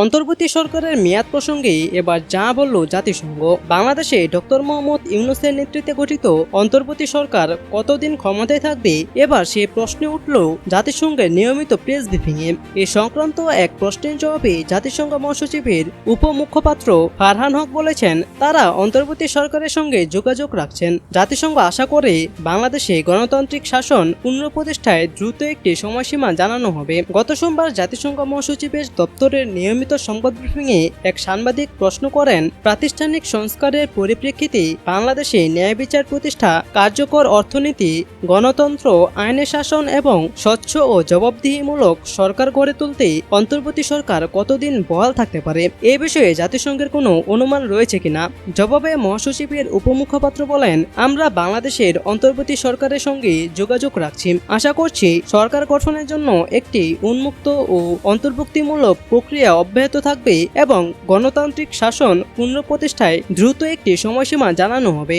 অন্তর্বর্তী সরকারের মেয়াদ প্রসঙ্গেই এবার যা বলল জাতিসংঘ। বাংলাদেশে ডক্টর মোহাম্মদ ইউনুসের নেতৃত্বে গঠিত অন্তর্বর্তী সরকার কতদিন ক্ষমতায় থাকবে, এবার সে প্রশ্নে উঠল জাতিসংঘের নিয়মিত প্রেস ব্রিফিংয়ে। এ সংক্রান্ত এক প্রশ্নের জবাবে জাতিসংঘ মহাসচিবের উপমুখপাত্র ফারহান হক বলেছেন, তারা অন্তর্বর্তী সরকারের সঙ্গে যোগাযোগ রাখছেন। জাতিসংঘ আশা করে বাংলাদেশে গণতান্ত্রিক শাসন পুনঃপ্রতিষ্ঠায় দ্রুত একটি সময়সীমা জানানো হবে। গত সোমবার জাতিসংঘ মহাসচিবের দপ্তরের নিয়মিত সংবাদ ব্রিফিংয়ে এক সাংবাদিক প্রশ্ন করেন, প্রাতিষ্ঠানিক সংস্কারের পরিপ্রেক্ষিতে বাংলাদেশে ন্যায় বিচার প্রতিষ্ঠা কার্যকর অর্থনীতি, গণতন্ত্র, আইনের শাসন এবং স্বচ্ছ ও জবাবদিহিমূলক সরকার গড়ে তুলতে অন্তর্বর্তী সরকার কতদিন বহাল থাকতে পারে? এ বিষয়ে জাতিসংঘের কোনো অনুমান রয়েছে কিনা? জবাবে মহাসচিবের উপমুখপাত্র বলেন, আমরা বাংলাদেশের অন্তর্বর্তী সরকারের সঙ্গে যোগাযোগ রাখছি। আশা করছি সরকার গঠনের জন্য একটি উন্মুক্ত ও অন্তর্ভুক্তিমূলক প্রক্রিয়া অব্যাহত থাকবে এবং গণতান্ত্রিক শাসন পুনঃপ্রতিষ্ঠায় দ্রুত একটি সময়সীমা জানানো হবে।